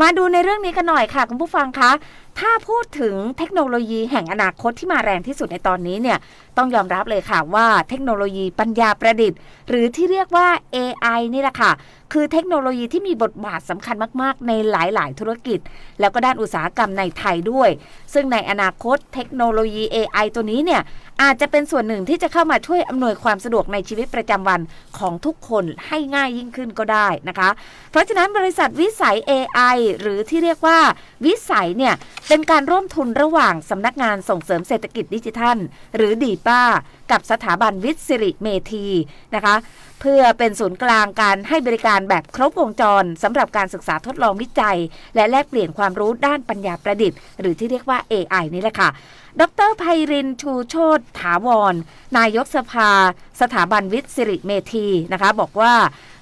มาดูในเรื่องนี้กันหน่อยค่ะคุณผู้ฟังคะ ถ้าพูดถึงเทคโนโลยีแห่งอนาคตที่มาแรงที่สุดในตอนนี้เนี่ยต้องยอมรับเลยค่ะว่าเทคโนโลยีปัญญาประดิษฐ์ หรือที่เรียกว่า AI นี่แหละค่ะ คือเทคโนโลยีที่มีบทบาทสำคัญมาก ๆ ในหลาย ๆ ธุรกิจ แล้วก็ด้านอุตสาหกรรมในไทยด้วย ซึ่งในอนาคตเทคโนโลยี AI ตัวนี้เนี่ยอาจจะเป็นส่วนหนึ่งที่จะเข้ามาช่วยอำนวยความสะดวกในชีวิตประจำวันของทุกคนให้ง่ายยิ่งขึ้นก็ได้นะคะ เพราะฉะนั้นบริษัทวิสัย AI หรือที่เรียกว่าวิสัยเนี่ยเป็นการร่วมทุนระหว่างสำนักงานส่งเสริมเศรษฐกิจดิจิทัล หรือดีป้า กับสถาบันวิทย์สิริเมธีนะคะเพื่อเป็นศูนย์กลางการให้บริการแบบครบวงจรสำหรับการศึกษาทดลองวิจัย และแลกเปลี่ยนความรู้ด้านปัญญาประดิษฐ์ หรือที่เรียกว่า AI นี่แหละค่ะดรไพรินชูโชตถาวร นายกสภา สถาบันวิทย์สิริเมธีนะคะ บอกว่า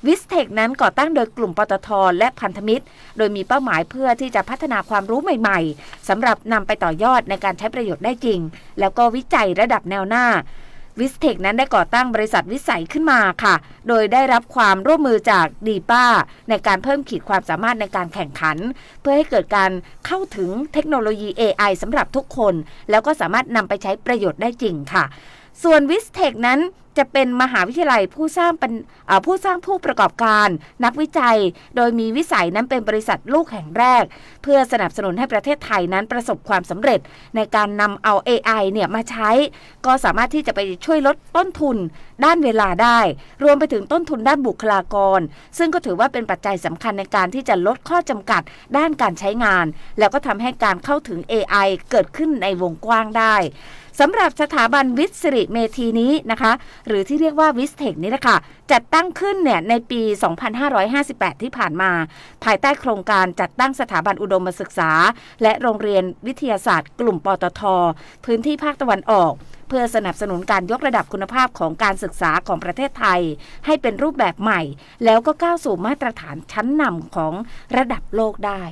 วิสเทคนั้นก่อตั้งโดยกลุ่มปตทและพันธมิตร โดยมีเป้าหมายเพื่อที่จะพัฒนาความรู้ใหม่ ๆสำหรับนำไปต่อยอดในการใช้ประโยชน์ได้จริง แล้วก็วิจัยระดับแนวหน้าวิสเทคนั้นได้ก่อตั้งบริษัทวิสัยขึ้นมาค่ะ โดยได้รับความร่วมมือจากดีป้า ในการเพิ่มขีดความสามารถในการแข่งขัน เพื่อให้เกิดการเข้าถึงเทคโนโลยี AI สำหรับทุกคน แล้วก็สามารถนำไปใช้ประโยชน์ได้จริงค่ะ ส่วนวิสเทคนั้น จะเป็นมหาวิทยาลัยผู้สร้างเป็นผู้สร้างผู้ประกอบการนักวิจัย โดยมีวิสัยนั้นเป็นบริษัทลูกแห่งแรก เพื่อสนับสนุนให้ประเทศไทยนั้นประสบความสำเร็จในการนำเอา AI เนี่ยมาใช้ ก็สามารถที่จะไปช่วยลดต้นทุนด้านเวลาได้ รวมไปถึงต้นทุนด้านบุคลากร ซึ่งก็ถือว่าเป็นปัจจัยสำคัญในการที่จะลดข้อจำกัดด้านการใช้งาน แล้วก็ทำให้การเข้าถึง AI เกิดขึ้นในวงกว้างได้สำหรับสถาบันวิทย์สิริเมธีนี้นะคะหรือที่เรียกว่าวิสเทคนี่แหละค่ะจัดตั้งขึ้นเนี่ยในปี 2558 ที่ผ่านมา ภายใต้โครงการจัดตั้งสถาบันอุดมศึกษา และโรงเรียนวิทยาศาสตร์ กลุ่มปตท พื้นที่ภาคตะวันออกเพื่อสนับสนุนการยกระดับคุณภาพของการศึกษาของประเทศไทย ให้เป็นรูปแบบใหม่ แล้วก็ก้าวสู่มาตรฐานชั้นนำของระดับโลกได้